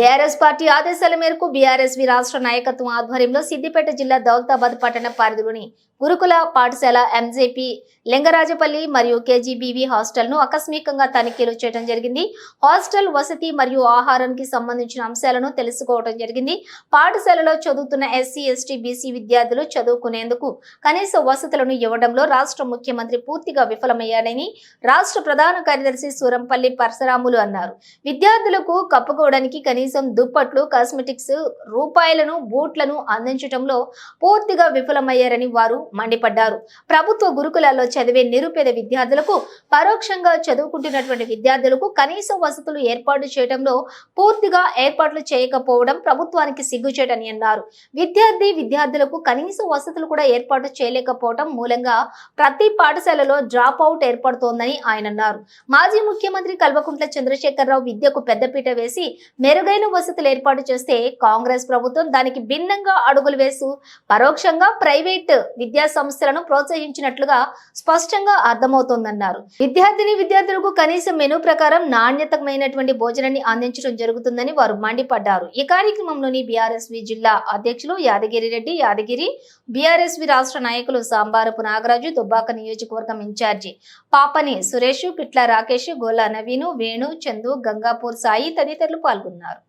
BRS party ఆదేశాల మేరకు BRSV రాష్ట్ర నాయకత్వం ఆధ్వర్యంలో సిద్దిపేట జిల్లా దౌలతాబాద్ పట్టణ పరిధిలోని గురుకుల పాఠశాల ఎంజేపీ లింగరాజపల్లి మరియు కేజీబీవీ హాస్టల్ను ఆకస్మికంగా తనిఖీలు చేయడం జరిగింది. హాస్టల్ వసతి మరియు ఆహారానికి సంబంధించిన అంశాలను తెలుసుకోవడం జరిగింది. పాఠశాలలో చదువుతున్న ఎస్సీ ఎస్టీ బీసీ విద్యార్థులు చదువుకునేందుకు కనీస వసతులను ఇవ్వడంలో రాష్ట్ర ముఖ్యమంత్రి పూర్తిగా విఫలమయ్యారని రాష్ట్ర ప్రధాన కార్యదర్శి సూరంపల్లి పరశురాములు అన్నారు. విద్యార్థులకు కప్పుకోవడానికి కనీసం దుప్పట్లు కాస్మెటిక్స్ రూపాయలను బూట్లను అందించడంలో పూర్తిగా విఫలమయ్యారని వారు మండిపడ్డారు. ప్రభుత్వ గురుకులాల్లో చదివే నిరుపేద విద్యార్థులకు పరోక్షంగా చదువుకుంటున్నటువంటి విద్యార్థులకు కనీస వసతులు ఏర్పాటు చేయడంలో పూర్తిగా ఏర్పాట్లు చేయకపోవడం ప్రభుత్వానికి సిగ్గుచేటని అన్నారు. విద్యార్థి విద్యార్థులకు కనీస వసతులు కూడా ఏర్పాటు చేయలేకపోవడం మూలంగా ప్రతి పాఠశాలలో డ్రాప్ అవుట్ ఏర్పడుతోందని ఆయన అన్నారు. మాజీ ముఖ్యమంత్రి కల్వకుంట్ల చంద్రశేఖరరావు విద్యకు పెద్దపీట వేసి మెరుగైన వసతులు ఏర్పాటు చేస్తే కాంగ్రెస్ ప్రభుత్వం దానికి భిన్నంగా అడుగులు వేసు పరోక్షంగా ప్రైవేట్ విద్యా సంస్థలను ప్రోత్సహించినట్లుగా స్పష్టంగా అర్థమవుతోందన్నారు. విద్యార్థిని విద్యార్థులకు కనీసం మెనూ ప్రకారం నాణ్యతమైనటువంటి భోజనాన్ని అందించడం జరుగుతుందని వారు మండిపడ్డారు. ఈ కార్యక్రమంలోని బీఆర్ఎస్వి జిల్లా అధ్యక్షులు యాదగిరి రెడ్డి యాదగిరి బీఆర్ఎస్వి రాష్ట్ర నాయకులు సాంబారపు నాగరాజు దుబ్బాక నియోజకవర్గం ఇన్ఛార్జి పాపని సురేష్ పిట్ల రాకేష్ గోలా నవీను వేణు చందు గంగాపూర్ సాయి తదితరులు పాల్గొన్నారు.